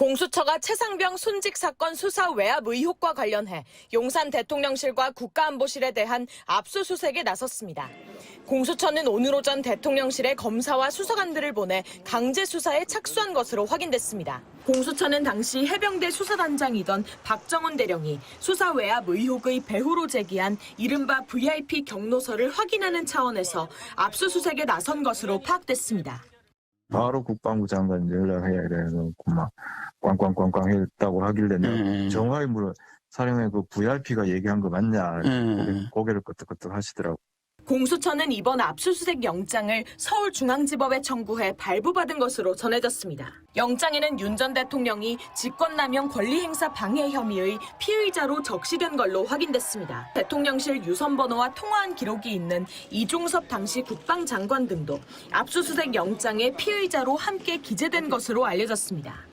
공수처가 최상병 순직 사건 수사 외압 의혹과 관련해 용산 대통령실과 국가안보실에 대한 압수수색에 나섰습니다. 공수처는 오늘 오전 대통령실에 검사와 수사관들을 보내 강제 수사에 착수한 것으로 확인됐습니다. 공수처는 당시 해병대 수사단장이던 박정훈 대령이 수사 외압 의혹의 배후로 제기한 이른바 VIP 경로서를 확인하는 차원에서 압수수색에 나선 것으로 파악됐습니다. 바로 국방부 장관 연락해야 돼서 막 꽝꽝꽝꽝 했다고 하길래는 예. 정화의 물어 사령의 그 VIP가 얘기한 거 맞냐 예. 고개, 고개 를 끄덕끄덕 하시더라고. 공수처는 이번 압수수색 영장을 서울중앙지법에 청구해 발부받은 것으로 전해졌습니다. 영장에는 윤 전 대통령이 직권남용 권리행사 방해 혐의의 피의자로 적시된 걸로 확인됐습니다. 대통령실 유선번호와 통화한 기록이 있는 이종섭 당시 국방장관 등도 압수수색 영장의 피의자로 함께 기재된 것으로 알려졌습니다.